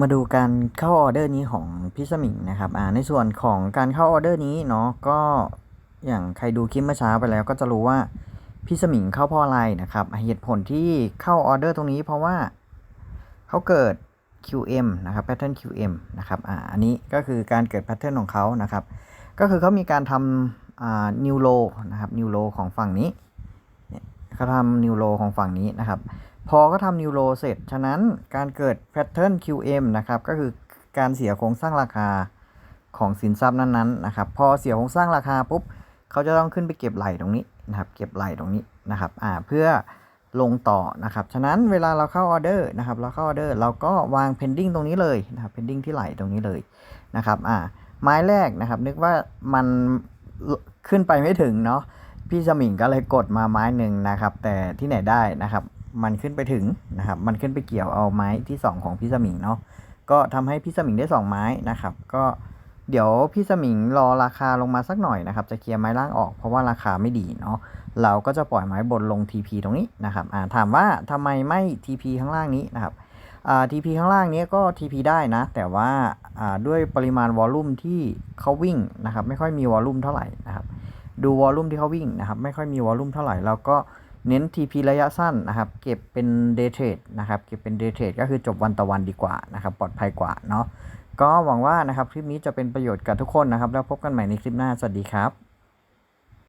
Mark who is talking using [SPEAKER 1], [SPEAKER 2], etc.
[SPEAKER 1] มาดูการเข้าออเดอร์นี้ของพี่สมิงนะครับอ่าในส่วนของการเข้าออเดอร์นี้เนาะก็อย่างใครดูคลิปเมื่อเช้าไปแล้วก็จะรู้ว่าพี่สมิงเข้าเพราะอะไรนะครับ เหตุผลที่เข้าออเดอร์ตรงนี้เพราะว่าเขาเกิด QM นะครับ pattern QM นะครับอ่าอันนี้ก็คือการเกิด pattern ของเขานะครับ ก็คือเขามีการทำอ่า new low นะครับ new low ของฝั่งนี้เขาทำ new low ของฝั่งนี้นะครับ พอก็ทำ new low เสร็จ ฉะนั้นการเกิด pattern QM นะครับ ก็คือการเสียโครงสร้างราคาของสินทรัพย์นั้นๆนะครับ พอเสียโครงสร้างราคาปุ๊บ เขาจะต้องขึ้นไปเก็บไหลตรงนี้นะครับ เก็บไหลตรงนี้นะครับอ่าเพื่อลงต่อนะครับ ฉะนั้นเวลาเราเข้าออเดอร์นะครับ เราเข้าออเดอร์เราก็วาง pending ตรงนี้เลยนะครับ pending ที่ไหลตรงนี้เลยนะครับอ่าไม้แรกนะครับ นึกว่ามันขึ้นไปไม่ถึงเนาะพี่สมิงก็เลยกดมาไม้หนึ่งนะครับ แต่ที่ไหนได้นะครับ มันขึ้นไปถึงนะครับ มันขึ้นไปเกี่ยวเอาไม้ที่ 2 ของพี่สมิงเนาะ ก็ทำให้พี่สมิงได้ 2 ไม้นะครับ ก็เดี๋ยวพี่สมิงรอราคาลงมาสักหน่อยนะครับ จะเคลียร์ไม้ล่างออกเพราะว่าราคาไม่ดีเนาะ เราก็จะปล่อยไม้บนลง TP ตรงนี้นะครับ อ่าถามว่าทำไมไม่ TP ข้างล่างนี้นะครับ อ่า TP ข้างล่างนี้ก็ TP ได้นะ แต่ว่า อ่า ด้วยปริมาณวอลลุ่มที่เขาวิ่งนะครับ ไม่ค่อยมีวอลลุ่มเท่าไหร่นะครับ ดูวอลลุ่มที่เขาวิ่งนะครับ ไม่ค่อยมีวอลลุ่มเท่าไหร่แล้วก็ เน้น TP ระยะสั้นนะครับ เก็บเป็น day trade นะครับ เก็บเป็น day trade ก็คือจบวันต่อวันดีกว่านะครับ ปลอดภัยกว่าเนาะ ก็หวังว่านะครับคลิปนี้จะเป็นประโยชน์กับทุกคนนะครับ แล้วพบกันใหม่ในคลิปหน้า สวัสดีครับ